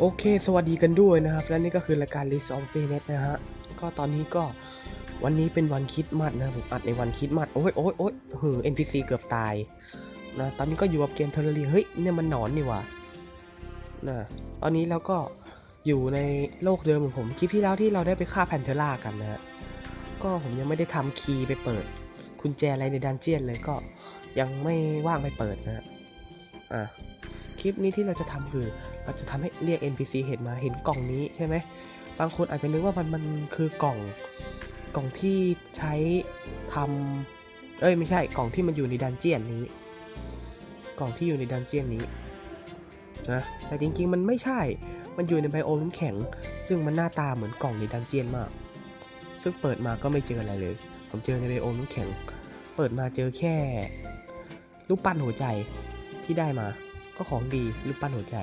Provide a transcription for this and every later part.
โอเค สวัสดีกันด้วยนะครับ และนี่ก็คือรายการ r e s o r c e n e t นะฮะ ก็ตอนนี้ก็วันนี้เป็นวันคิดมัดนะผมอัดในวันคิดมัด โอ้ยโอ้ยโอ้ยหือ NPC เกือบตายนะ ตอนนี้ก็อยู่กับเกมเทอร์เรียเฮ้ย เนี่ยมันหนอนนี่ว่านะตอนนี้เราก็อยู่ในโลกเดิมของผม คลิปที่แล้วที่เราได้ไปฆ่าแพนเทล่ากันนะฮะ ก็ผมยังไม่ได้ทำคีย์ไปเปิดกุญแจอะไรในดันเจียนเลยก็ยังไม่ว่างไปเปิดนะฮะ อะ คลิปนี้ที่เราจะทำคือเราจะทำให้เรียก NPC เห็นมาเห็นกล่องนี้ใช่ไหมบางคนอาจจะนึกว่ามันมันคือกล่องกล่องที่ใช้ทำเอ้ยไม่ใช่กล่องที่มันอยู่ในดันเจียนนี้ กล่องที่อยู่ในดันเจียนนี้นะแต่จริงๆมันไม่ใช่ มันอยู่ในไบโอมน้ำแข็ง ซึ่งมันหน้าตาเหมือนกล่องในดันเจียนมาก ซึ่งเปิดมาก็ไม่เจออะไรเลย ผมเจอในไบโอมน้ำแข็ง เปิดมาเจอแค่รูปปั้นหัวใจที่ได้มา ก็ของดีรูปปั้นหัวใจ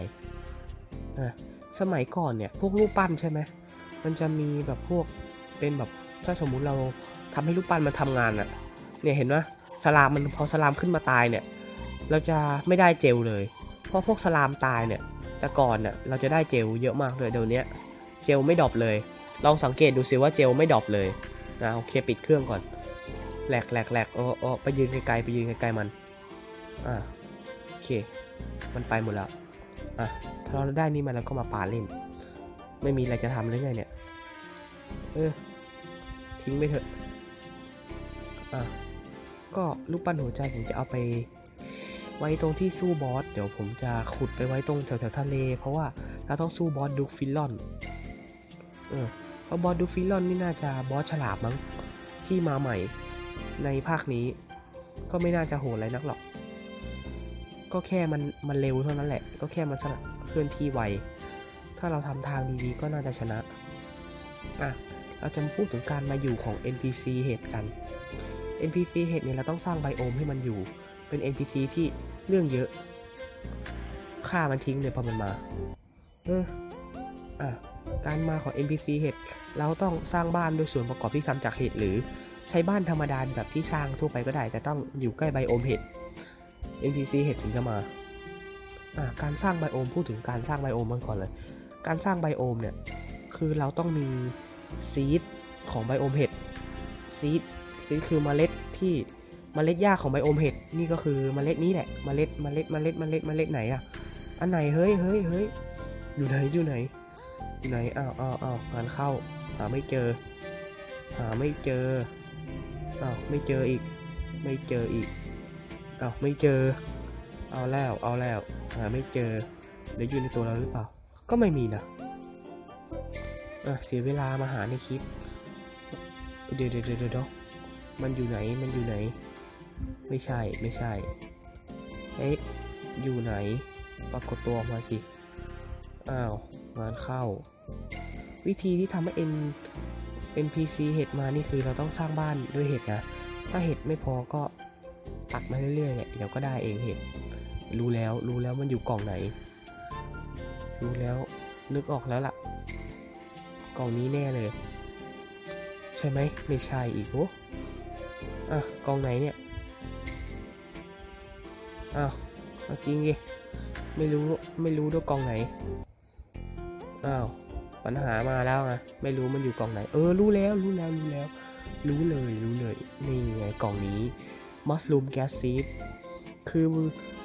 อะสมัยก่อนเนี่ย พวกรูปปั้นใช่ไหมมันจะมีแบบพวกเป็นแบบถ้าสมมุติเราทำให้รูปปั้นมันทำงานอะเนี่ยเห็นไหมสลามมันพอสลามขึ้นมาตายเนี่ย เราจะไม่ได้เจลเลย เพราะพวกสลามตายเนี่ย แต่ก่อนเน่ยเราจะได้เจลเยอะมากเลยเดี๋ยวนี้เจลไม่ดรอปเลยลองสังเกตดูสิว่าเจลไม่ดรอปเลยนะโอเคปิดเครื่องก่อนแหลกแหลกแหลกโอ้โอ้ไปยืนไกลๆไปยืนไกลๆมันอ่าโอเค มันไปหมดแล้ว อะถ้าเราได้นี่มาแล้วก็มาปาเล่น ไม่มีอะไรจะทำเลยไงเนี่ย เออ ทิ้งไปเถอะ อะ ก็ลูกปั้นหัวใจผมจะเอาไป ไว้ตรงที่สู้บอส เดี๋ยวผมจะขุดไปไว้ตรงแถวแถวๆทะเล เพราะว่าเราต้องสู้บอสดูฟิลลอน เออ เพราะบอสดูฟิลลอนนี่น่าจะบอสฉลาบมั้ง ที่มาใหม่ในภาคนี้ ก็ไม่น่าจะโหดอะไรนักหรอก ก็แค่มันมันเร็วเท่านั้นแหละ ก็แค่มันสลับเคลื่อนที่ไว ถ้าเราทำทางดีๆก็น่าจะชนะ อะ เราจะพูดถึงการมาอยู่ของ NPC เหตุกัน NPC เหตุเนี่ยเราต้องสร้างไบโอมให้มันอยู่ เป็น NPC ที่เรื่องเยอะ ฆ่ามันทิ้งเลยพอมันมา เออ อะ การมาของ NPC เหตุเราต้องสร้างบ้านด้วยส่วนประกอบที่ทำจากเห็ดหรือใช้บ้านธรรมดาแบบที่สร้างทั่วไปก็ได้ แต่ต้องอยู่ใกล้ไบโอมเห็ด NPC เห็ดถึงจะมาอ่าการสร้างไบโอมพูดถึงการสร้างไบโอมมันก่อนเลย การสร้างไบโอมเนี่ย คือเราต้องมีซีดของไบโอมเห็ดซีดซีดคือเมล็ดที่เมล็ดหญ้าของไบโอมเห็ดนี่ก็คือเมล็ดนี้แหละเมล็ดเมล็ดเมล็ดเมล็ดเมล็ดไหนอะอันไหนเฮ้ยเฮ้ยเฮ้ยอยู่ไหนอยู่ไหนอยู่ไหนอ้าวอ้าวอ้าวงานเข้าหาไม่เจอหาไม่เจออ้าวไม่เจออีก ไม่เจออีก เอาไม่เจอ เอาแล้ว เอาแล้วหาไม่เจอเดี๋ยวอยู่ในตัวเราหรือเปล่า ก็ไม่มีนะอะเสียเวลามาหาในคลิป เดี๋ยวเดี๋ยวเดี๋ยวเดี๋ยวมันอยู่ไหน มันอยู่ไหน ไม่ใช่ ไม่ใช่ เอ๊ะ อยู่ไหน ปรากฏตัวมาสิ อ้าว งานเข้า วิธีที่ทำให้ N NPC เห็ดมานี่คือเราต้องสร้างบ้านด้วยเห็ดนะ ถ้าเห็ดไม่พอก็ ตัดมาเรื่อยๆเนี่ยเดี๋ยวก็ได้เองเห็นรู้แล้วรู้แล้วมันอยู่กล่องไหน รู้แล้วนึกออกแล้วล่ะ กล่องนี้แน่เลย ใช่ไหมไม่ใช่อีกโอ้อะกล่องไหนเนี่ยอ้าวเอาจริงดิไม่รู้ไม่รู้ด้วยกล่องไหนอ้าวปัญหามาแล้วไงไม่รู้มันอยู่กล่องไหน เออรู้แล้วรู้แล้วรู้แล้ว รู้เลยรู้เลยนี่ไงกล่องนี้ มัสลูมแก๊สซีดคือ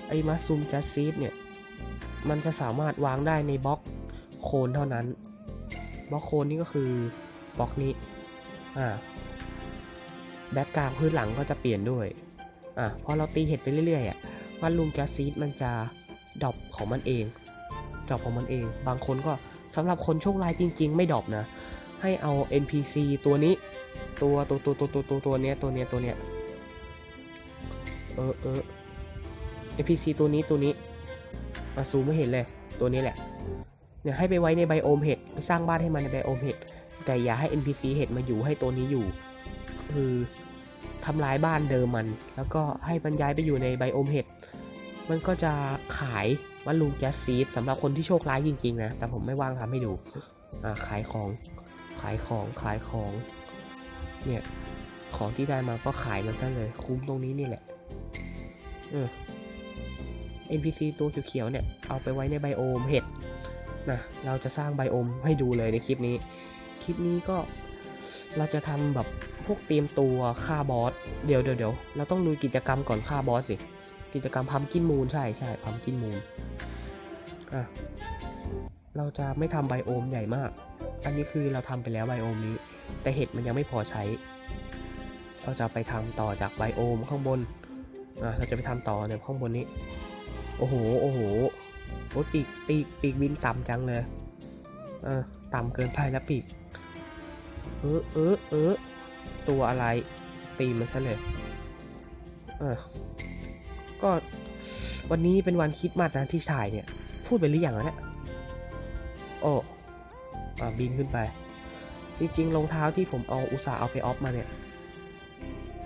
ไอ้มัสลูมแก๊สซีดเนี่ย มันจะสามารถวางได้ในบล็อกโคนเท่านั้น บล็อกโคนนี่ก็คือบล็อกนี้ อ่า แบ็กกราวพื้นหลังก็จะเปลี่ยนด้วย อ่าพอเราตีเห็ดไปเรื่อยๆอะมัสลูมแก๊สซีดมันจะดรอปของมันเองดรอปของมันเอง บางคนก็สำหรับคนโชคร้ายจริง ๆ ไม่ดรอปนะ ให้เอา NPC ตัวนี้ ตัวตัวตัวตัวตัวตัวตัวเนี้ยตัวเนี้ยตัวเนี้ย เออเออ NPC ตัวนี้ตัวนี้มาซูมไม่เห็นเลย ตัวนี้แหละ เนี่ยให้ไปไว้ในไบโอมเห็ดไปสร้างบ้านให้มันในไบโอมเห็ดแต่อย่าให้ NPC เห็ดมาอยู่ให้ตัวนี้อยู่ คือทำลายบ้านเดิมมัน แล้วก็ให้มันย้ายไปอยู่ในไบโอมเห็ดมันก็จะขายวันลุงแจ๊สซีดสำหรับคนที่โชคร้ายจริงๆนะ แต่ผมไม่ว่างทำให้ดู อ่าขายของ ขายของ ขายของ เนี่ย ของที่ได้มาก็ขายมันซะเลย คุ้มตรงนี้นี่แหละ เออ NPC ตัวเขียวๆเนี่ย เอาไปไว้ในไบโอมเห็ดนะเราจะสร้างไบโอมให้ดูเลยในคลิปนี้ คลิปนี้ก็เราจะทำแบบพวกเตรียมตัวฆ่าบอส เดี๋ยวเดี๋ยวเดี๋ยวเราต้องดูกิจกรรมก่อนฆ่าบอสสิ กิจกรรมพัมกินมูนใช่ใช่พัมกินมูนอะเราจะไม่ทำไบโอมใหญ่มาก อันนี้คือเราทำไปแล้วไบโอมนี้ แต่เห็ดมันยังไม่พอใช้ เราจะไปทำต่อจากไบโอมข้างบน อะเราจะไปทำต่อเนี่ยข้างบนนี้ โอ้โห โอ้โหโอ้ปีกปีกปีกบินต่ำจังเลยเออต่ำเกินไปแล้วปีก เออเออเออตัวอะไร ตีมันซะเลยเออก็วันนี้เป็นวันคริดมาสนะที่ถ่ายเนี่ย พูดไปหรือยังอะเนี่ยโอ้อาบินขึ้นไป จริงๆรองเท้าที่ผมเอาอุตส่าห์เอาไปออฟมาเนี่ย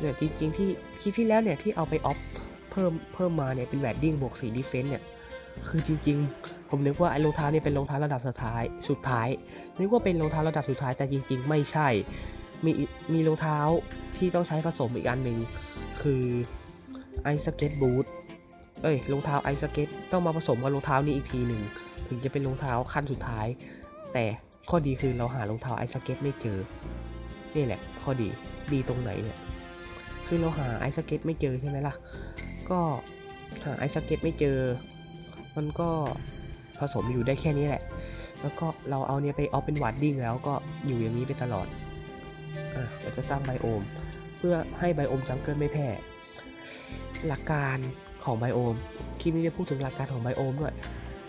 เนี่ยจริงๆที่ คลิปที่แล้วเนี่ยที่เอาไปออฟเพิ่มเพิ่มมาเนี่ยเป็นแวดดิ้งบวกสีดีเฟนต์เนี่ยคือจริงๆ ผมนึกว่าไอ้รองเท้าเนี่ยเป็นรองเท้าระดับสุดท้ายสุดท้ายนึกว่าเป็นรองเท้าระดับสุดท้ายแต่จริง ๆ ไม่ใช่มีอีมีรองเท้าที่ต้องใช้ผสมอีกอันหนึ่งคือไอสเก็ตบูทเอ้ยรองเท้าไอสเก็ตต้องมาผสมกับรองเท้านี้อีกทีหนึ่งถึงจะเป็นรองเท้าขั้นสุดท้าย แต่ข้อดีคือเราหารองเท้าไอสเก็ตไม่เจอนี่แหละ ข้อดีดีตรงไหนเนี่ย คือเราหาไอสเก็ตไม่เจอใช่ไหมล่ะ ก็หาไอสเก็ตไม่เจอ มันก็ผสมอยู่ได้แค่นี้แหละ แล้วก็เราเอาเนี่ยไปออฟเป็นวาร์ดดิ้งแล้วก็อยู่อย่างนี้ไปตลอดอะเราจะสร้างไบโอม เพื่อให้ไบโอมจังเกิลไม่แพร่ หลักการของไบโอมคลิปนี้จะพูดถึงหลักการของไบโอมด้วย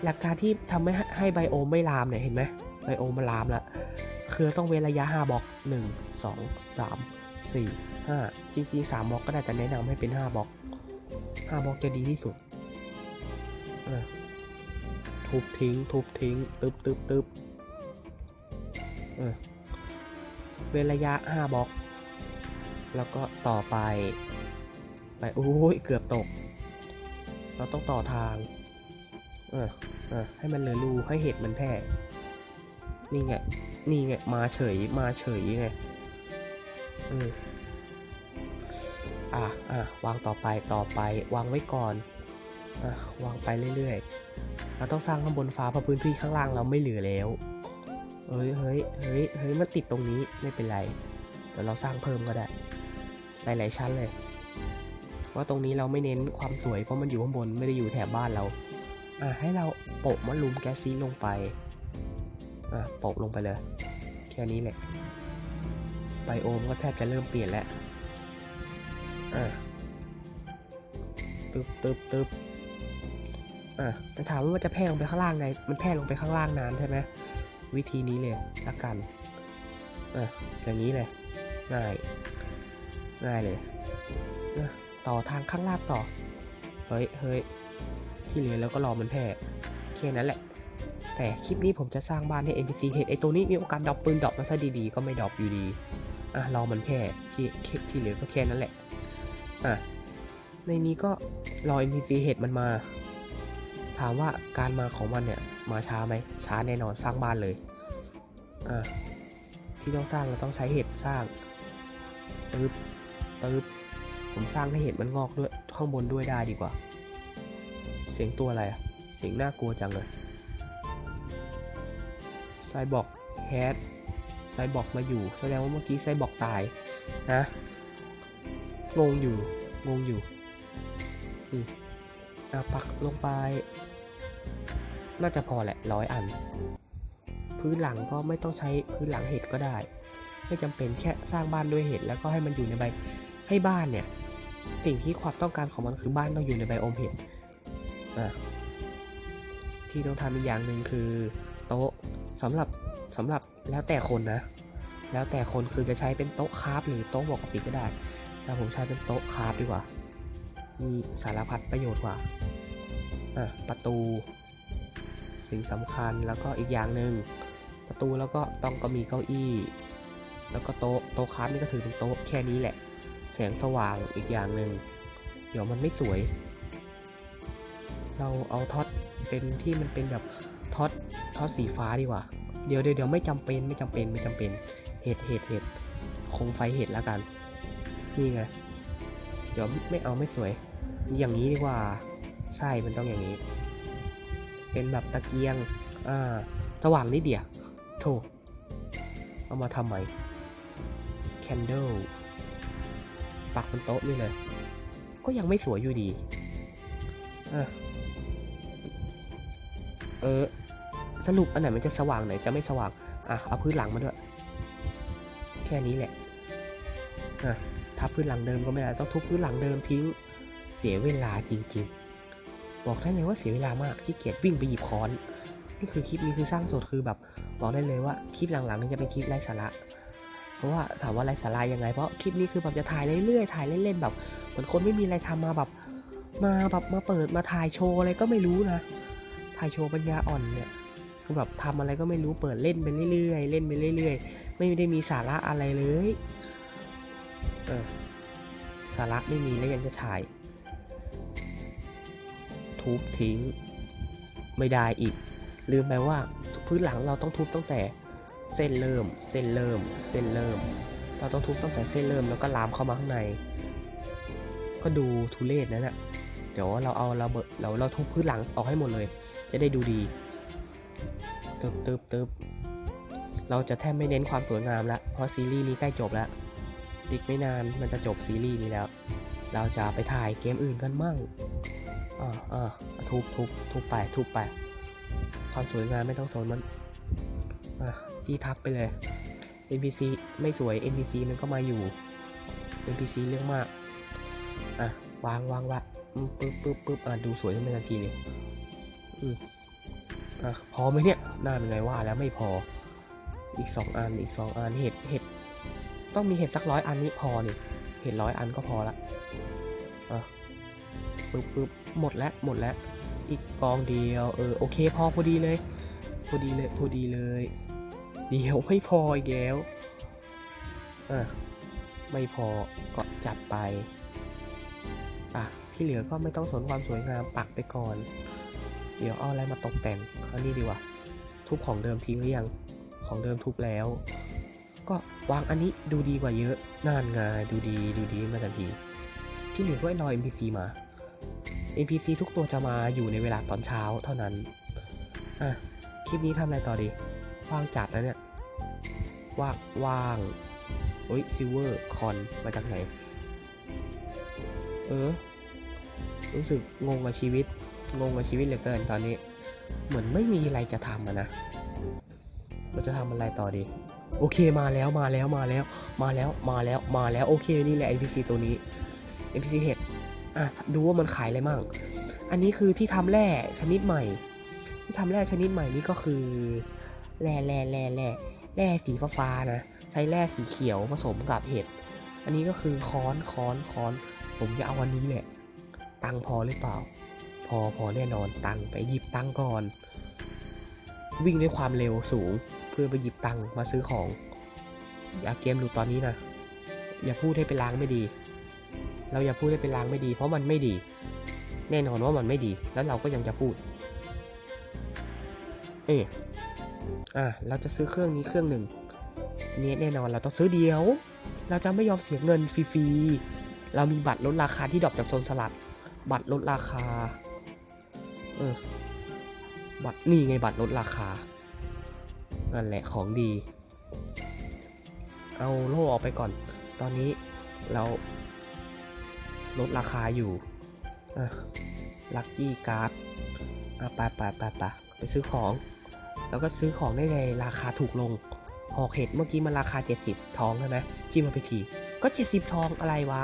หลักการที่ทำให้ให้ไบโอมไม่ลามเนี่ยเห็นไหมไบโอมมันลามล้วคือต้องเว้นระยะ5บล็อก1 2 3 4 5จริงๆ3บล็อกก็ได้แต่แนะนำให้เป็น5บล็อก5บล็อกจะดีที่สุดทุบทิ้ง ทุบทิ้ง ตึบตึบตึบเออเว้นระยะ5บล็อก แล้วก็ต่อไป ไปโอ้ยเกือบตก เราต้องต่อทาง เออเออให้มันเลยรูให้เห็ดมันแพร่นี่ไง นี่ไง มาเฉย มาเฉยไง อะอะวางต่อไปต่อไป วางไว้ก่อนอะวางไปเรื่อยๆ เราต้องสร้างข้างบนฟ้าเพราะพื้นที่ข้างล่างเราไม่เหลือแล้วเฮ้ยเฮ้ยเฮ้ยเฮ้ยมันติดตรงนี้ไม่เป็นไรเดี๋ยวเราสร้างเพิ่มก็ได้หลายๆชั้นเลยว่าตรงนี้เราไม่เน้นความสวยเพราะมันอยู่ข้างบนไม่ได้อยู่แถบบ้านเราอะให้เราโปะมะลุมแกสซีลงไปอะโปะลงไปเลยแค่นี้แหละ ไบโอมก็แทบจะเริ่มเปลี่ยนแล้ว อะตึบตึบตึบอะแต่ถามว่ามันจะแพร่ลงไปข้างล่างไง มันแพร่ลงไปข้างล่างนานใช่ไหมวิธีนี้เลยละกัน อะ อย่างนี้เลย ง่าย ง่ายเลย ต่อทางข้างล่างต่อ เฮ้ยเฮ้ยที่เหลือแล้วก็รอมันแพร่แค่นั้นแหละ แต่คลิปนี้ผมจะสร้างบ้านให้ NPC เห็นไอตัวนี้มีโอกาสดรอปปืนดรอปมาซะดีๆ ก็ไม่ดรอปอยู่ดี อะรอมันแพร่ที่ที่ที่เหลือก็แค่นั้นแหละ อะ ในนี้ก็รอ NPC เห็ดมันมา ถามว่าการมาของมันเนี่ย มาช้าไหมช้าแน่นอนสร้างบ้านเลย อะ ที่ต้องสร้างเราต้องใช้เห็ดสร้างปึ๊บปึ๊บผมสร้างให้เห็ดมันงอกด้วยข้างบนด้วยได้ดีกว่า เสียงตัวอะไรอะเสียงน่ากลัวจังเลยไซบอกแฮด ไซบอกมาอยู่ แสดงว่าเมื่อกี้ไซบอกตายนะงงอยู่งงอยู่อืมอะปักลงไป น่าจะพอแหละร้อยอัน พื้นหลังก็ไม่ต้องใช้พื้นหลังเห็ดก็ได้ ไม่จำเป็นแค่สร้างบ้านด้วยเห็ดแล้วก็ให้มันอยู่ในใบให้บ้านเนี่ยสิ่งที่ความต้องการของมันคือบ้านต้องอยู่ในไบโอมเห็ดที่ต้องทำอีกอย่างหนึ่งคือโต๊ะสำหรับ สำหรับแล้วแต่คนนะ แล้วแต่คนคือจะใช้เป็นโต๊ะคาราฟหรือโต๊ะปกติก็ได้ แต่ผมใช้เป็นโต๊ะคาราฟดีกว่า มีสารพัดประโยชน์กว่าอะประตู สิ่งสำคัญแล้วก็อีกอย่างหนึ่งประตูแล้วก็ต้องก็มีเก้าอี้ แล้วก็โต๊ะโต๊ะคาราฟนี่ก็ถือเป็นโต๊ะแค่นี้แหละ แสงสว่างอีกอย่างหนึ่งเดี๋ยวมันไม่สวย เราเอาท็อตเป็นที่มันเป็นแบบท็อตท็อตสีฟ้าดีกว่า เดี๋ยวเดี๋ยวเดี๋ยวไม่จำเป็นไม่จำเป็นไม่จำเป็น เห็ดเห็ดเห็ดคงไฟเห็ดแล้วกัน นี่ไง เดี๋ยวไม่เอาไม่สวย อย่างนี้ดีกว่า ใช่ มันต้องอย่างนี้ เป็นแบบตะเกียง อ่าสว่างนิดเดียวโถเอามาทำไหม candle ปักบนโต๊ะนี่เลย ก็ยังไม่สวยอยู่ดีอะเออ สรุปอันไหนมันจะสว่างไหนจะไม่สว่าง อะเอาพื้นหลังมาด้วย แค่นี้แหละอะทับพื้นหลังเดิมก็ไม่ได้ต้องทุบพื้นหลังเดิมทิ้ง เสียเวลาจริงๆ บอกได้เลยว่าเสียเวลามากขี้เกียจวิ่งไปหยิบค้อน นี่คือคลิปนี้คือสร้างสดคือแบบบอกได้เลยว่าคลิปหลังๆนี่จะเป็นคลิปไร้สาระเพราะว่าถามว่าไร้สาระยังไงเพราะคลิปนี้คือแบบจะถ่ายเรื่อยๆถ่ายเล่นๆแบบเหมือนคนไม่มีอะไรทำมาแบบมาแบบมาเปิดมาถ่ายโชว์อะไรก็ไม่รู้นะ ถ่ายโชว์ปัญญาอ่อนเนี่ย คือแบบทำอะไรก็ไม่รู้เปิดเล่นไปเรื่อยๆเล่นไปเรื่อยๆ ไม่ได้มีสาระอะไรเลยเออสาระไม่มีแล้วยังจะถ่าย ทุบทิ้ง ไม่ได้อีก ลืมไปว่าพื้นหลังเราต้องทุบตั้งแต่เส้นเริ่ม เส้นเริ่ม เส้นเริ่ม เราต้องทุบตั้งแต่เส้นเริ่มแล้วก็ลามเข้ามาข้างใน ก็ดูทุเรศนั่นแหละเดี๋ยวเราเอาเราเบิดเราเราทุบพื้นหลังออกให้หมดเลย จะได้ดูดี ตึบตึบตึบเราจะแทบไม่เน้นความสวยงามละเพราะซีรีส์นี้ใกล้จบแล้วอีกไม่นานมันจะจบซีรีส์นี้แล้ว เราจะไปถ่ายเกมอื่นกันมั่งอ่าอ่าทุบทุบทุบไปทุบไปความสวยงามไม่ต้องสนมันอะที่ทับไปเลย NPC ไม่สวย NPC มันก็มาอยู่ NPC เรื่องมาก อะ วางวางวะปึ๊บปึ๊บปึ๊บอะดูสวยขึ้นมาทันทีเลยอืม อะพอไหมเนี่ยน่าเป็นไงว่าแล้วไม่พอ อีกสองอันอีกสองอันเห็ดเห็ดต้องมีเห็ดสักร้อยอันนี้พอนี่เห็ดร้อยอันก็พอละอะปึ๊บปึ๊บหมดแล้วหมดแล้วอีกกองเดียวเออโอเคพอพอดีเลยพอดีเลยพอดีเลยเดี๋ยวไม่พออีกแล้วอะไม่พอก็จัดไปอะที่เหลือก็ไม่ต้องสนความสวยงามปักไปก่อน เดี๋ยวเอาอะไรมาตกแต่งครานี้ดีกว่า ทุบของเดิมทิ้งหรือยัง ของเดิมทุบแล้ว ก็วางอันนี้ดูดีกว่าเยอะน่านไงดูดีดูดีมาทันที ที่เหลือก็รอ NPC มา NPC ทุกตัวจะมาอยู่ในเวลาตอนเช้าเท่านั้น อะ คลิปนี้ทำอะไรต่อดี ว่างจัดแล้วเนี่ย ว่างว่างเฮ้ยซิลเวอร์คอนมาจากไหน เออ รู้สึกงงกับชีวิต งงกับชีวิตเหลือเกินตอนนี้ เหมือนไม่มีอะไรจะทำนะเราจะทำอะไรต่อดี โอเคมาแล้วมาแล้วมาแล้ว มาแล้วมาแล้วมาแล้วโอเคนี่แหละ NPC ตัวนี้ NPC เห็ดอะดูว่ามันขายอะไรมั่ง อันนี้คือที่ทำแร่ชนิดใหม่ ที่ทำแร่ชนิดใหม่นี่ก็คือแร่แร่แร่แร่แร่สีฟ้านะใช้แร่สีเขียวผสมกับเห็ดอันนี้ก็คือค้อนค้อนค้อน ผมจะเอาวันนี้แหละ ตังพอหรือเปล่า อพอแน่นอนตังค์ไปหยิบตังค์ก่อน วิ่งด้วยความเร็วสูงเพื่อไปหยิบตังค์มาซื้อของอย่าเกมหลุดตอนนี้นะอย่าพูดให้เป็นลางไม่ดี เราอย่าพูดให้เป็นลางไม่ดี เพราะมันไม่ดี แน่นอนว่ามันไม่ดี แล้วเราก็ยังจะพูด เอออะเราจะซื้อเครื่องนี้เครื่องหนึ่งอันนี้แน่นอนเราต้องซื้อเดียว เราจะไม่ยอมเสียเงินฟรีๆเรามีบัตรลดราคาที่ดรอปจากโซนสลัด บัตรลดราคา เออ บัตรนี่ไงบัตรลดราคา นั่นแหละของดี เอาโล่ออกไปก่อน ตอนนี้เราลดราคาอยู่อะลัคกี้การ์ดอะไปไปไปไปไปซื้อของ แล้วก็ซื้อของได้ในราคาถูกลงหอกเห็ดเมื่อกี้มันราคา 70 ทองใช่ไหมจิ้มมาไปที ก็ 70 ทองอะไรวะ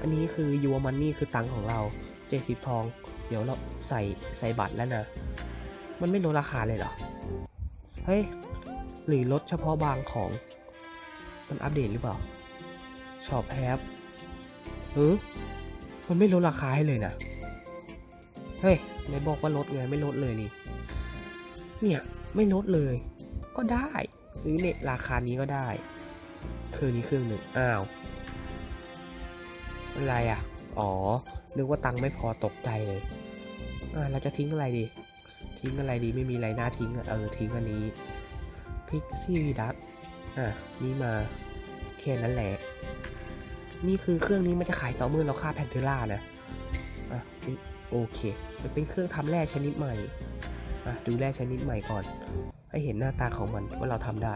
อันนี้คือยูมันนี่คือตังค์ของเรา 70 ทอง เดี๋ยวเราใส่ใส่บัตรแล้วนะ มันไม่ลดราคาเลยเหรอ เฮ้ย หรือลดเฉพาะบางของ มันอัปเดตหรือเปล่าช็อปแฮปเออมันไม่ลดราคาให้เลยนะ เฮ้ยไหนบอกว่าลดไงไม่ลดเลยนี่ เนี่ยไม่ลดเลย ก็ได้ซื้อเนี่ยราคานี้ก็ได้เครื่องนี้เครื่องหนึ่งอ้าว อะไรอะ อ๋อ นึกว่าตังค์ไม่พอตกใจเลย เราจะทิ้งอะไรดี ทิ้งอะไรดีไม่มีอะไรน่าทิ้งเออทิ้งอันนี้พิกซี่ดัตอะนี่มาแค่นั้นแหละ นี่คือเครื่องนี้มันจะขายต่อเมื่อเราฆ่าแพนเทล่านะอะโอเค มันเป็นเครื่องทำแร่ชนิดใหม่อะดูแร่ชนิดใหม่ก่อน ให้เห็นหน้าตาของมันว่าเราทำได้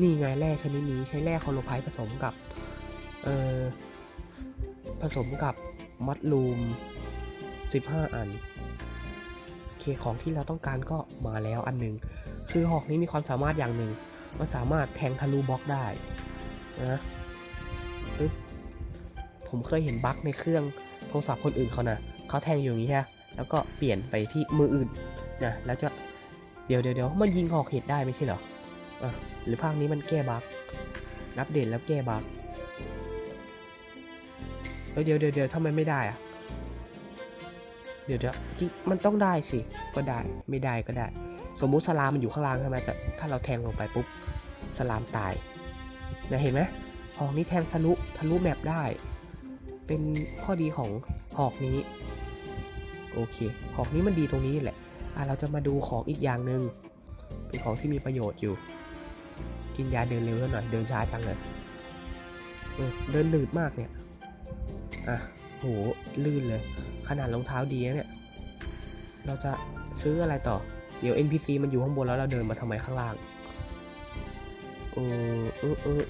นี่ไงแร่ชนิดนี้ใช้แร่โคโลไพต์ผสมกับ เอ่อผสมกับ มัดลูม 15 อันโอเคของที่เราต้องการก็มาแล้วอันหนึ่งคือหอกนี้มีความสามารถอย่างหนึ่งมันสามารถแทงทะลุบล็อกได้นะปึ๊บผมเคยเห็นบั๊กในเครื่องโทรศัพท์คนอื่นเขานะเขาแทงอยู่อย่างนี้ฮะแล้วก็เปลี่ยนไปที่มืออื่นนะแล้วจะเดี๋ยวเดี๋ยวเดี๋ยวมันยิงหอกเห็ดได้ไม่ใช่เหรออะหรือภาคนี้มันแก้บั๊กนับเด่นแล้วแก้บั๊ก เดี๋ยวเดี๋ยวเดี๋ยวทำไมไม่ได้อะเดี๋ยวเดี๋ยวจริงมันต้องได้สิ ก็ได้ ไม่ได้ก็ได้ สมมุติสลามมันอยู่ข้างล่างใช่ไหมแต่ถ้าเราแทงลงไปปุ๊บ สลามตาย นะเห็นไหมหอกนี้แทงทะลุทะลุแมปได้ เป็นข้อดีของหอกนี้ โอเคของนี้มันดีตรงนี้แหละ อะเราจะมาดูของอีกอย่างหนึ่งเป็นของที่มีประโยชน์อยู่ กินยาเดินเร็วหน่อย เดินช้าจังเลยเดินลืดมากเนี่ย อะโหลื่นเลย ขนาดรองเท้าดีนะเนี่ย เราจะซื้ออะไรต่อ เดี๋ยว NPC มันอยู่ข้างบนแล้วเราเดินมาทำไมข้างล่างเออเออเออ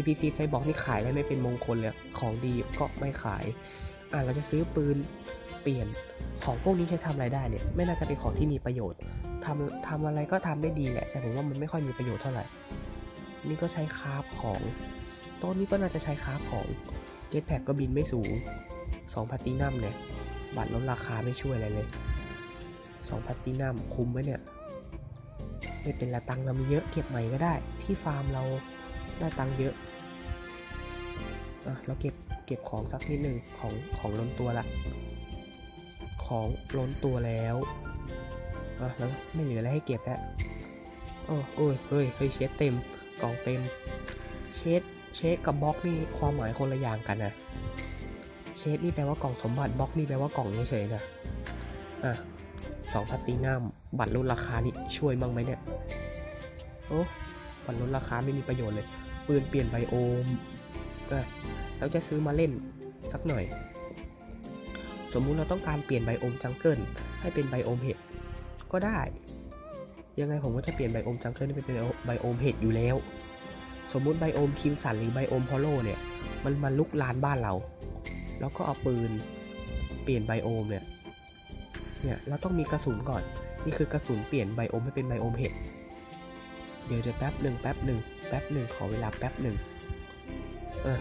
NPC ไซบอกนี่ขายแล้วไม่เป็นมงคลเลยของดีก็ไม่ขาย อะเราจะซื้อปืนเปลี่ยนของพวกนี้ใช้ทำอะไรได้เนี่ย ไม่น่าจะเป็นของที่มีประโยชน์ทำทำอะไรก็ทำได้ดีแหละ แต่ผมว่ามันไม่ค่อยมีประโยชน์เท่าไหร่ นี่ก็ใช้คราฟของต้นนี้ก็น่าจะใช้คราฟของ เจ็ตแพ็กก็บินไม่สูงสองพัตตินัมเนี่ย บัตรลดราคาไม่ช่วยอะไรเลยสองพัตตินัมคุ้มไหมเนี่ย ไม่เป็นละตังเรามีเยอะเก็บใหม่ก็ได้ ที่ฟาร์มเราได้ตังเยอะ อะ เราเก็บเก็บของสักนิดหนึ่งของของล้นตัวละ ของล้นตัวแล้วอะแล้วไม่เหลืออะไรให้เก็บแล้วโอ้โอ้ยเฮ้ยเฮ้ยเชดเต็มกล่องเต็ม เช็ด เชดกับบล็อกนี่ความหมายคนละอย่างกันนะเชดนี่แปลว่ากล่องสมบัติบล็อกนี่แปลว่ากล่องเฉยๆนะอะสองพัตตินัมบัตรลดราคานี่ช่วยบ้งไหมเนี่ยโอ้บัตรลดราคาไม่มีประโยชน์เลย ปืนเปลี่ยนไบโอมก็เราจะซื้อมาเล่นสักหน่อย สมมุติเราต้องการเปลี่ยนไบโอมจังเกิลให้เป็นไบโอมเห็ดก็ได้ ยังไงผมก็จะเปลี่ยนไบโอมจังเกิลให้เป็นไบโอมเห็ดอยู่แล้ว สมมุติไบโอมคิมสันหรือไบโอมพอลโลเนี่ย มันมันลุกลานบ้านเรา แล้วก็เอาปืนเปลี่ยนไบโอมเนี่ย เนี่ยเราต้องมีกระสุนก่อน นี่คือกระสุนเปลี่ยนไบโอมให้เป็นไบโอมเห็ด เดี๋ยวเดี๋ยวแป๊บหนึ่งแป๊บหนึ่งแป๊บหนึ่งขอเวลาแป๊บหนึ่งเออ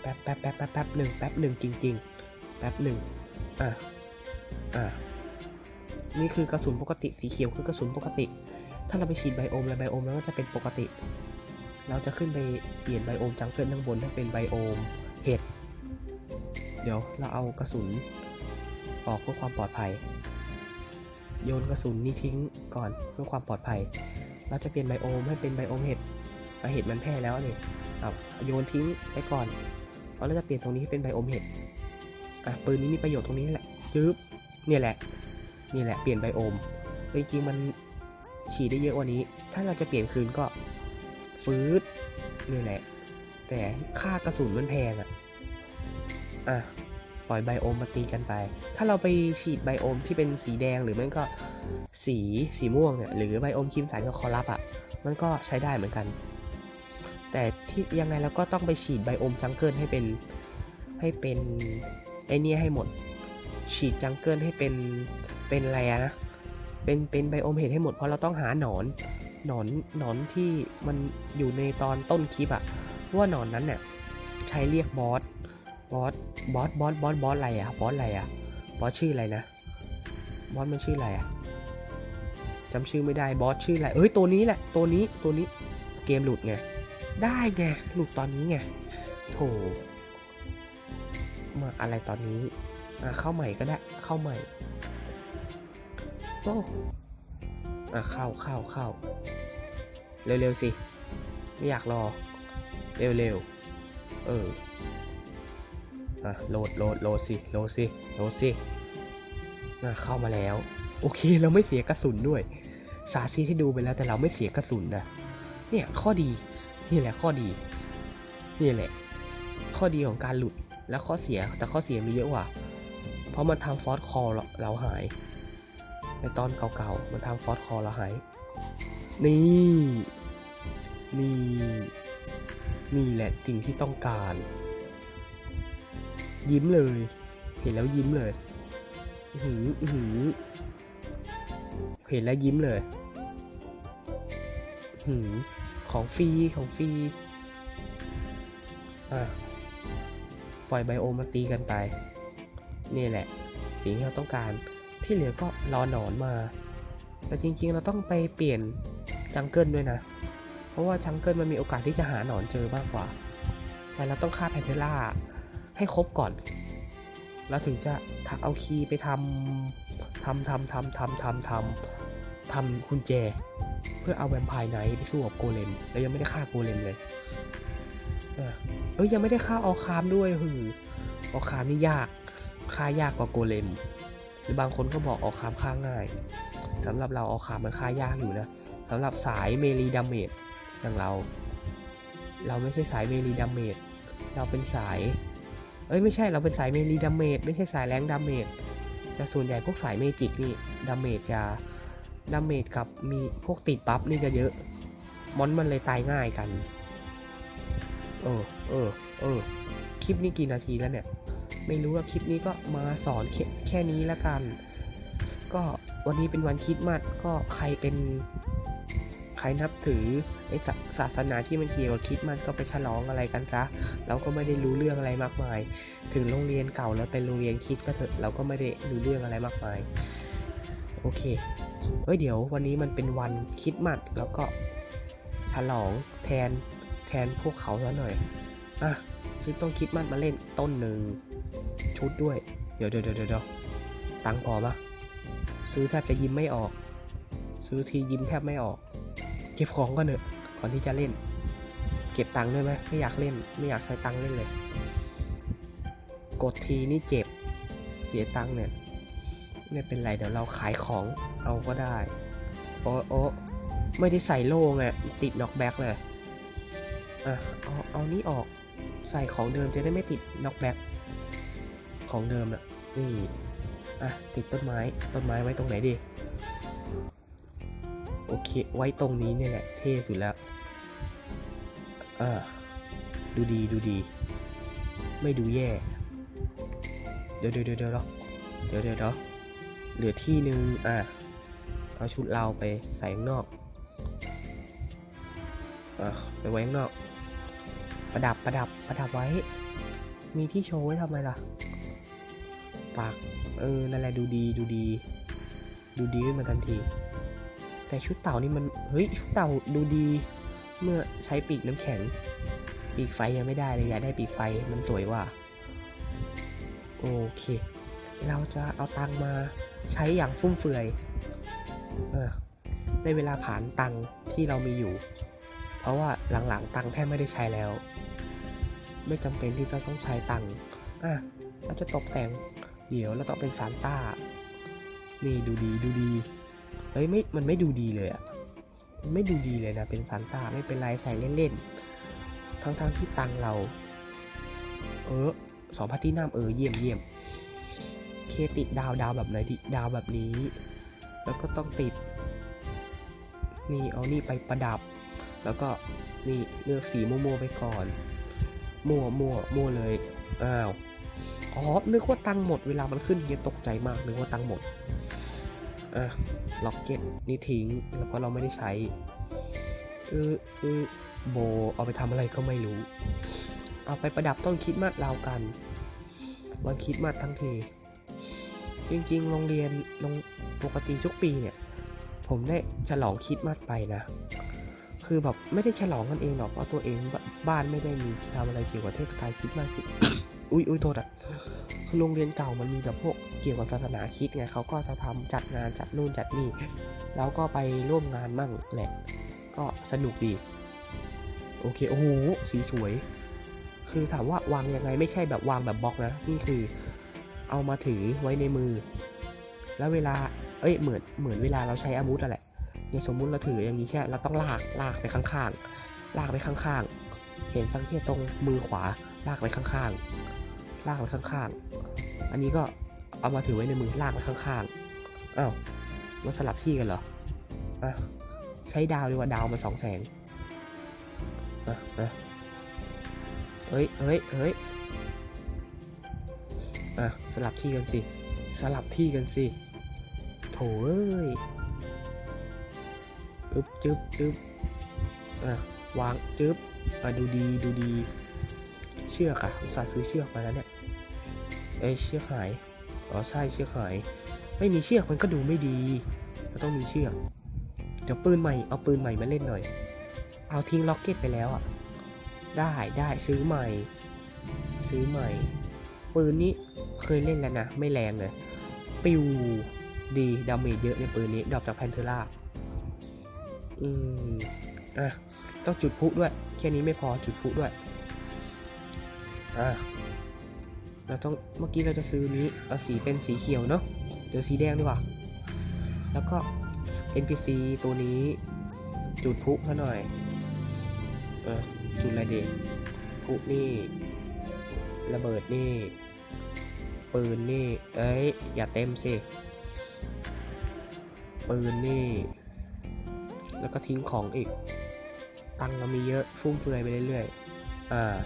แป๊บแป๊บแป๊บแป๊บแป๊บหนึ่งแป๊บหนึ่งจริง ๆ แป๊บหนึ่งอะอะนี่คือกระสุนปกติสีเขียวคือกระสุนปกติ ถ้าเราไปฉีดไบโอมแล้วไบโอมแล้วก็จะเป็นปกติ เราจะขึ้นไปเปลี่ยนไบโอมจังเกิลข้างบนให้เป็นไบโอมเห็ด เดี๋ยวเราเอากระสุนออกเพื่อความปลอดภัย โยนกระสุนนี้ทิ้งก่อนเพื่อความปลอดภัย เราจะเปลี่ยนไบโอมให้เป็นไบโอมเห็ดอะเห็ดมันแพร่แล้วนี่เอาโยนทิ้งไปก่อนเพราะเราจะเปลี่ยนตรงนี้ให้เป็นไบโอมเห็ดอะปืนนี้มีประโยชน์ตรงนี้แหละจึ๊บเนี่ยแหละนี่แหละเปลี่ยนไบโอมจริงๆมันฉีดได้เยอะกว่านี้ ถ้าเราจะเปลี่ยนคืนก็ ฟืดนี่แหละ แต่ค่ากระสุนมันแพงอะอะปล่อยไบโอมมาตีกันไป ถ้าเราไปฉีดไบโอมที่เป็นสีแดงหรือไม่ก็สีสีม่วงเนี่ยหรือไบโอมคิมสันกับคอรับอะ มันก็ใช้ได้เหมือนกัน แต่ที่ยังไงเราก็ต้องไปฉีดไบโอมจังเกิลให้เป็นให้เป็นไอเนี้ยให้หมด ฉีดจังเกิลให้เป็นเป็นอะไรนะเป็นเป็นไบโอมเห็ดให้หมดเพราะเราต้องหาหนอน หนอนหนอนที่มันอยู่ในตอนต้นคลิปอะว่าหนอนนั้นเนี่ยใช้เรียกบอสบอสบอสบอสบอสบอสอะไรอะบอสอะไรอะบอสชื่ออะไรนะบอสมันชื่ออะไรอะจำชื่อไม่ได้บอสชื่ออะไรเอ้ยตัวนี้แหละตัวนี้ตัวนี้เกมหลุดไงได้ไงหลุดตอนนี้ไงโถมาอะไรตอนนี้อะเข้าใหม่ก็ได้เข้าใหม่โอ้ อะเข้าเข้าเข้าเร็วๆสิ ไม่อยากรอ เร็วๆ เออ อะโหลดโหลดโหลดสิโหลดสิโหลดสิอะเข้ามาแล้ว โอเคเราไม่เสียกระสุนด้วย สาธิตให้ดูไปแล้วแต่เราไม่เสียกระสุนนะเนี่ยข้อดี นี่แหละข้อดี นี่แหละ ข้อดีของการหลุด แล้วข้อเสียแต่ข้อเสียมีเยอะกว่า เพราะมันทำฟอสคอราเราหาย ในตอนเก่าๆ มันทำฟอสคอเราหาย นี่ นี่ นี่แหละสิ่งที่ต้องการ ยิ้มเลย เห็นแล้วยิ้มเลย หือหือเห็นแล้วยิ้มเลย หือของฟรี ของฟรี อะ ปล่อยไบโอมาตีกันไป นี่แหละ สิ่งที่เราต้องการ ที่เหลือก็รอหนอนมา แต่จริงๆ เราต้องไปเปลี่ยนจังเกิลด้วยนะ เพราะว่าจังเกิลมันมีโอกาสที่จะหาหนอนเจอมากกว่า แต่เราต้องฆ่าแพนเทล่าให้ครบก่อน แล้วถึงจะทักเอาคีย์ไปทำทำทำทำทำทำทำทำกุญแจ เพื่อเอาแวมไพร์ไนท์ไปสู้กับโกเลม แล้วยังไม่ได้ฆ่าโกเลมเลยเออเอ้ยยังไม่ได้ฆ่าออคามด้วยหือออคามนี่ยาก ฆ่ายากกว่าโกเลม หรือบางคนก็บอกออกคามฆ่าง่ายสำหรับเราออกคามมันฆ่ายากอยู่นะสำหรับสายเมลีดาเมจอย่างเรา เราไม่ใช่สายเมลีดาเมจเราเป็นสายเอ้ยไม่ใช่เราเป็นสายเมลีดาเมจไม่ใช่สายแรงดาเมจแต่ส่วนใหญ่พวกสายเมจิกนี่ดาเมจจะดาเมจกับมีพวกติดบัฟนี่จะเยอะ มอนมันเลยตายง่ายกัน เออเออเออคลิปนี้กี่นาทีแล้วเนี่ย ไม่รู้ว่าคลิปนี้ก็มาสอนแค่แค่นี้ละกัน ก็วันนี้เป็นวันคริดมาสก็ใครเป็นใครนับถือไอศาศาสนาที่มันเกี่ยวกับคริดมาสก็ไปฉลองอะไรกันซะเราก็ไม่ได้รู้เรื่องอะไรมากมาย ถึงโรงเรียนเก่าแล้วเป็นโรงเรียนคริดก็เถอะเราก็ไม่ได้รู้เรื่องอะไรมากมาย โอเคเอ้ยเดี๋ยววันนี้มันเป็นวันคริดมาสแล้วก็ฉลองแทนแทนพวกเขาซะหน่อยอะซื้อต้นคริดมาสมาเล่นต้นหนึ่ง ชุดด้วย เดี๋ยวเดี๋ยวเดี๋ยวเดี๋ยวตังค์พอปะซื้อแทบจะยิ้มไม่ออก ซื้อทียิ้มแทบไม่ออก เก็บของก็เนอะก่อนที่จะเล่น เก็บตังค์ด้วยไหมไม่อยากเล่น ไม่อยากใช้ตังค์เล่นเลย กดทีนี่เจ็บ เสียตังค์เนี่ยไม่เป็นไรเดี๋ยวเราขายของเอาก็ได้ โอ้โอ้ไม่ได้ใส่โล่ไงติดน็อกแบ็กเลยอะเอาเอานี้ออก ใส่ของเดิมจะได้ไม่ติดน็อกแบ็ก ของเดิมอะนี่อะติดต้นไม้ต้นไม้ไว้ตรงไหนดี โอเค ไว้ตรงนี้เนี่ยแหละเท่สุดแล้วอ่าดูดีดูดี ไม่ดูแย่เดี๋ยวเดี๋ยวเดี๋ยวเดี๋ยวเดี๋ยวเดี๋ยวเดี๋ยวเหลือที่หนึ่งอะเอาชุดเราไปใส่ข้างนอกอะไปไว้ข้างนอก ประดับประดับประดับไว้ มีที่โชว์ไว้ทำไมล่ะ ปาก เออ นั่นแหละดูดีดูดี ดูดีขึ้นมาทันที แต่ชุดเต่านี่มัน เฮ้ย ชุดเต่าดูดี เมื่อใช้ปีกน้ำแข็ง ปีกไฟยังไม่ได้เลยอยากได้ปีกไฟ มันสวยว่ะ โอเค เราจะเอาตังมาใช้อย่างฟุ่มเฟือย เออในเวลาผ่านตังที่เรามีอยู่ เพราะว่าหลังๆ ตังแทบไม่ได้ใช้แล้ว ไม่จำเป็นที่จะต้องใช้ตังอะเราจะตกแต่ง เดี๋ยวเราต้องเป็นซานต้า นี่ดูดีดูดี เฮ้ยไม่ มันไม่ดูดีเลยอะมันไม่ดูดีเลยนะ เป็นซานต้าไม่เป็นไรใส่เล่นๆ ทั้งๆที่ตังเรา เออสองพัตินัมเออเยี่ยมเยี่ยมเคติดดาวดาวแบบไหนดิดาวแบบนี้ แล้วก็ต้องติด นี่เอานี่ไปประดับ แล้วก็นี่เลือกสีมั่วๆไปก่อน มั่วมั่วมั่วเลย อ้าว อ๋อนึกว่าตังค์หมดเวลามันขึ้นเงี้ยตกใจมากนึกว่าตังค์หมด อะล็อกเก็ตนี่ทิ้งแล้วก็เราไม่ได้ใช้เออเออโบเอาไปทำอะไรก็ไม่รู้ เอาไปประดับต้นคิดมาสเรากันวันคิดมาสทั้งที จริงๆ โรงเรียนโรงปกติทุกปีเนี่ย ผมได้ฉลองคิดมาสไปนะ คือแบบไม่ได้ฉลองกันเองหรอกเพราะตัวเองบ้านไม่ได้มีทำอะไรเกี่ยวกับเทศกาลคิดมาส อุ้ยอุ้ยโทษอะคือโรงเรียนเก่ามันมีแบบพวกเกี่ยวกับศาสนาคิดไงเขาก็จะทำจัดงานจัดนู่นจัดนี่ แล้วก็ไปร่วมงานมั่งแหละ ก็สนุกดี โอเค โอ้โห สีสวย คือถามว่าวางยังไงไม่ใช่แบบวางแบบบล็อกนะ นี่คือเอามาถือไว้ในมือ แล้วเวลา เอ้ย เหมือน เหมือนเวลาเราใช้อาวุธอะแหละเนี่ยสมมุติเราถืออย่างนี้ใช่ เราต้องลาก ลากไปข้างๆ ลากไปข้างๆ เห็นสังเกตตรงมือขวา ลากไปข้างๆ ลากไปข้างๆ อันนี้ก็เอามาถือไว้ในมือลากไปข้างๆ อ้าวมันสลับที่กันเหรออะใช้ดาวดีกว่าดาวมาสองแสงอะอะเฮ้ยเฮ้ยเฮ้ยอะสลับที่กันสิ สลับที่กันสิ โถเอ้ยอึ๊บจึ๊บจึ๊บอะวางจึ๊บอะดูดีดูดี ชือกอะอุตส่าห์ซื้อเชือกมาแล้วเนี่ยเอ้เชือกหายอ๋อใช่เชือกหาย ไม่มีเชือกมันก็ดูไม่ดีมันต้องมีเชือกเดี๋ยวปืนใหม่เอาปืนใหม่มาเล่นหน่อย เอาทิ้งล็อกเก็ตไปแล้วอะได้ได้ซื้อใหม่ ซื้อใหม่ปืนนี้เคยเล่นแล้วนะ ไม่แรงเลยปิวดีดาเมจเยอะในปืนนี้ดอปจากแพนเทอร่าอืมอะต้องจุดพุด้วย แค่นี้ไม่พอจุดพุด้วย อะเราต้องเมื่อกี้เราจะซื้อนี้เอาสีเป็นสีเขียวเนาะเดี๋ยวสีแดงดีกว่า แล้วก็ NPC ตัวนี้ จุดพลุซะหน่อย เออจุดอะไรดีพลุนี่ ระเบิดนี่ ปืนนี่ เอ้ย อย่าเต็มสิ ปืนนี่ แล้วก็ทิ้งของอีก ตังเรามีเยอะ ฟุ่มเฟือยไปเรื่อยๆ อ่า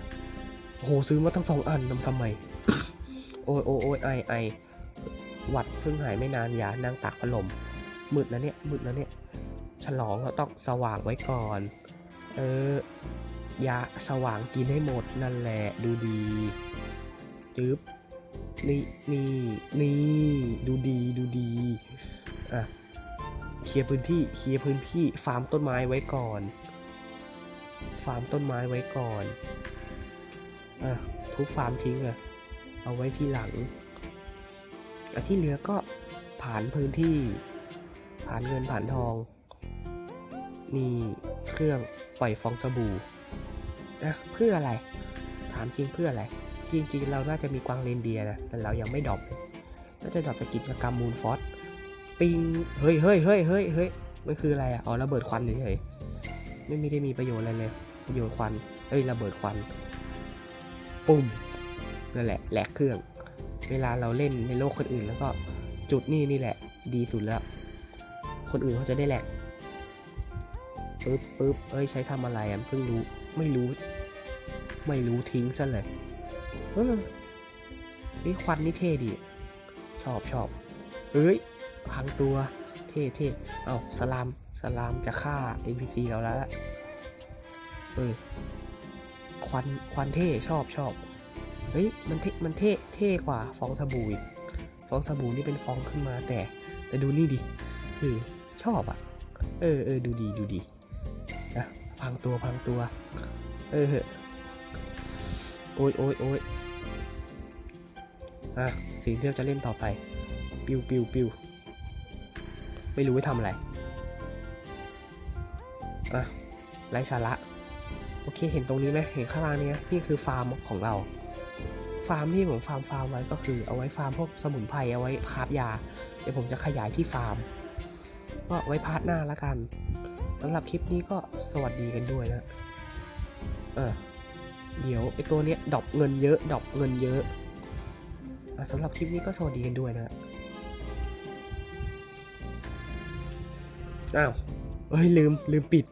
โอ้โหซื้อมาทั้งสองอันทำทำไม โอ้ยโอ้ยโอ้ยไอไอหวัดเพิ่งหายไม่นานอย่านั่งตากพัดลมมืดแล้วเนี่ยมืดแล้วเนี่ย ฉลองเราต้องสว่างไว้ก่อน เออยาสว่างกินให้หมดนั่นแหละดูดีจึ๊บนี่นี่นี่ดูดีดูดีอะเคลียร์พื้นที่เคลียร์พื้นที่ฟาร์มต้นไม้ไว้ก่อน ฟาร์มต้นไม้ไว้ก่อน อะทุบฟาร์มทิ้งอะเอาไว้ที่หลังแล้วที่เหลือก็ผ่านพื้นที่ ผ่านเงินผ่านทอง นี่เครื่องปล่อยฟองสบู่นะเพื่ออะไร ถามจริงเพื่ออะไร จริงๆ เราน่าจะมีกวางเรนเดียนะ แต่เรายังไม่ดรอปน่าจะดรอปจากกิจกรรมมูนฟอสปิง เฮ้ยเฮ้ยเฮ้ยเฮ้ยเฮ้ยมันคืออะไรอะ อ๋อระเบิดควันเฉยๆไม่มีได้มีประโยชน์อะไรเลย ประโยชน์ควัน เอ้ยระเบิดควัน ปุ่มนั่นแหละแหลกเครื่อง เวลาเราเล่นในโลกคนอื่น แล้วก็จุดนี่นี่แหละ ดีสุดแล้ว คนอื่นเขาจะได้แหลกปึ๊บปึ๊บเอ้ยใช้ทำอะไรอะเพิ่งรู้ไม่รู้ ไม่รู้ทิ้งซะเลยเออนี่ควันนี่เท่ดี ชอบชอบเอ้ยพังตัว เท่เท่เอาสลามสลามจะฆ่า NPC เราแล้วละเออควัน ควันเท่ชอบชอบเฮ้ยมันเท่มันเท่เท่กว่าฟองสบู่อีกฟองสบู่นี่เป็นฟองขึ้นมาแต่แต่ดูนี่ดิเออชอบอะ เออเออดูดีดูดีนะพังตัวพังตัว เออเหอโอ้ยโอ้ยโอ้ยอะสิ่งที่เราจะเล่นต่อไป ปิวปิวปิวไม่รู้ว่าทำอะไรอะไร้สาระ โอเค เห็นตรงนี้ไหมเห็นข้างล่างนี้นี่คือฟาร์มของเรา ฟาร์มที่ผมฟาร์มฟาร์มไว้ก็คือเอาไว้ฟาร์มพวกสมุนไพรเอาไว้คราบยา เดี๋ยวผมจะขยายที่ฟาร์ม ก็ไว้พาร์ทหน้าละกันสำหรับคลิปนี้ก็สวัสดีกันด้วยนะเออเดี๋ยวไอตัวเนี้ยดอปเงินเยอะดอปเงินเยอะอะสำหรับคลิปนี้ก็สวัสดีกันด้วยนะอ้าวเอ้ยลืมลืมปิด